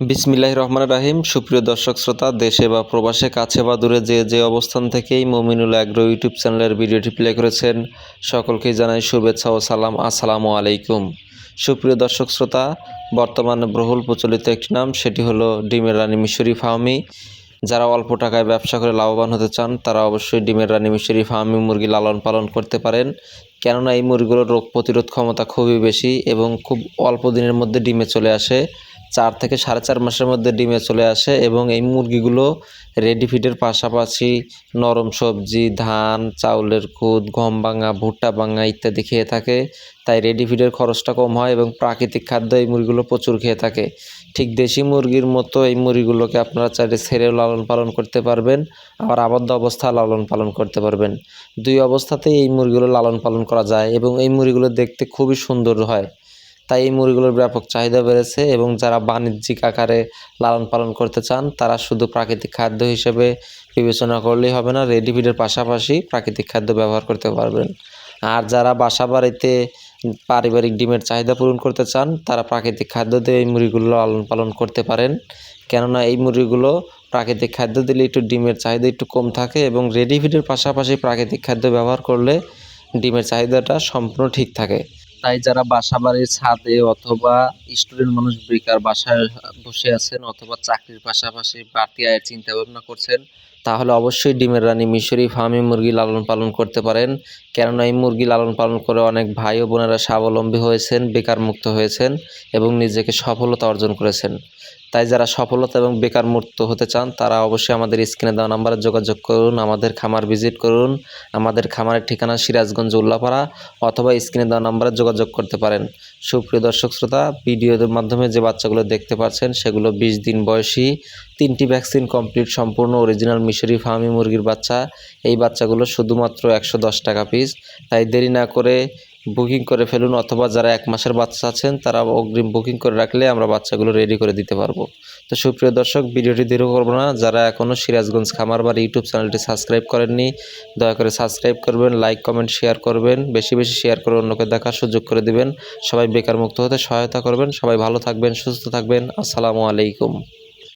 বিসমিল্লাহ রহমান রাহিম। সুপ্রিয় দর্শক শ্রোতা, দেশে বা প্রবাসে, কাছে বা দূরে যে যে অবস্থান থেকেই মমিনুল অ্যাগ্রো ইউটিউব চ্যানেলের ভিডিওটি প্লে করেছেন, সকলকেই জানাই শুভেচ্ছা ও সালাম। আসসালামু আলাইকুম। সুপ্রিয় দর্শক শ্রোতা, বর্তমানে বহুল প্রচলিত একটি নাম, সেটি হলো ডিমের রানী মিশরি ফার্মি যারা অল্প টাকায় ব্যবসা করে লাভবান হতে চান, তারা অবশ্যই ডিমের রানী মিশরি ফার্মি মুরগি লালন পালন করতে পারেন। কেননা, এই মুরগিগুলোর রোগ প্রতিরোধ ক্ষমতা খুবই বেশি এবং খুব অল্প দিনের মধ্যে ডিমে চলে আসে। চার থেকে সাড়ে চার মাসের মধ্যে ডিমে চলে আসে এবং এই মুরগিগুলো রেডি ফিডের পাশাপাশি নরম সবজি, ধান, চাউলের খুদ, গম ভাঙা, ভুট্টা ভাঙা ইত্যাদি খেয়ে থাকে। তাই রেডি ফিডের খরচটা কম হয় এবং প্রাকৃতিক খাদ্য এই মুরগিগুলো প্রচুর খেয়ে থাকে। ঠিক দেশি মুরগির মতো এই মুরগিগুলোকে আপনারা চাইলে ছেড়েও লালন পালন করতে পারবেন, আবার আবদ্ধ অবস্থা লালন পালন করতে পারবেন। দুই অবস্থাতেই এই মুরগিগুলো লালন পালন করা যায় এবং এই মুরগিগুলো দেখতে খুবই সুন্দর হয়। তাই এই মুরগিগুলোর ব্যাপক চাহিদা বেড়েছে এবং যারা বাণিজ্যিক আকারে লালন পালন করতে চান, তারা শুধু প্রাকৃতিক খাদ্য হিসেবে বিবেচনা করলেই হবে না রেডি ফিডের পাশাপাশি প্রাকৃতিক খাদ্য ব্যবহার করতে পারবেন। আর যারা বাসা বাড়িতে পারিবারিক ডিমের চাহিদা পূরণ করতে চান, তারা প্রাকৃতিক খাদ্য দিয়ে এই মুরগিগুলো লালন পালন করতে পারেন। কেননা এই মুরগিগুলো প্রাকৃতিক খাদ্য দিলে একটু ডিমের চাহিদা একটু কম থাকে এবং রেডি ফিডের পাশাপাশি প্রাকৃতিক খাদ্য ব্যবহার করলে ডিমের চাহিদাটা সম্পূর্ণ ঠিক থাকে। তাই যারা বাসা বাড়ির ছাদে অথবা স্টুডেন্ট মানুষ বেকার বাসায় বসে আছেন অথবা চাকরির পাশাপাশি বাড়তি আয়ের চিন্তা ভাবনা করছেন, তাহলে অবশ্যই ডিমের রানী মিশরি ফার্মে মুরগি লালন পালন করতে পারেন। কেননা এই মুরগি লালন পালন করে অনেক ভাই ও বোনেরা স্বাবলম্বী হয়েছেন, বেকার মুক্ত হয়েছেন এবং নিজেকে সফলতা অর্জন করেছেন। তাই যারা সফলতা এবং বেকার মুক্ত হতে চান, তারা অবশ্যই আমাদের স্ক্রিনে দেওয়া নাম্বারে যোগাযোগ করুন, আমাদের খামার ভিজিট করুন, আমাদের খামারের ঠিকানা সিরাজগঞ্জ উল্লাপাড়া অথবা স্ক্রিনে দেওয়া নাম্বারে যোগাযোগ করতে পারেন। সুপ্রিয় দর্শক শ্রোতা, ভিডিওর মাধ্যমে যে বাচ্চাগুলো দেখতে পাচ্ছেন, সেগুলো বিশ দিন বয়সী, তিনটি ভ্যাকসিন কমপ্লিট, সম্পূর্ণ অরিজিনাল মিশরি ফার্মি মুরগির বাচ্চা। এই বাচ্চাগুলো শুধুমাত্র একশো দশ টাকা পিস তাই দেরি না করে বুকিং করে ফেলুন অথবা যারা এক মাসের বাচ্চা আছেন, তারা অগ্রিম বুকিং করে রাখলে আমরা বাচ্চাগুলো রেডি করে দিতে পারব। তো সুপ্রিয় দর্শক, ভিডিওটি দীর্ঘ করব না। যারা এখনও সিরাজগঞ্জ খামার বাড়ি ইউটিউব চ্যানেলটি সাবস্ক্রাইব করেননি, দয়া করে সাবস্ক্রাইব করবেন লাইক কমেন্ট শেয়ার করবেন। বেশি বেশি শেয়ার করে অন্যকে দেখার সুযোগ করে দিবেন। সবাই বেকার মুক্ত হতে সহায়তা করবেন। সবাই ভালো থাকবেন, সুস্থ থাকবেন। আসসালামু আলাইকুম।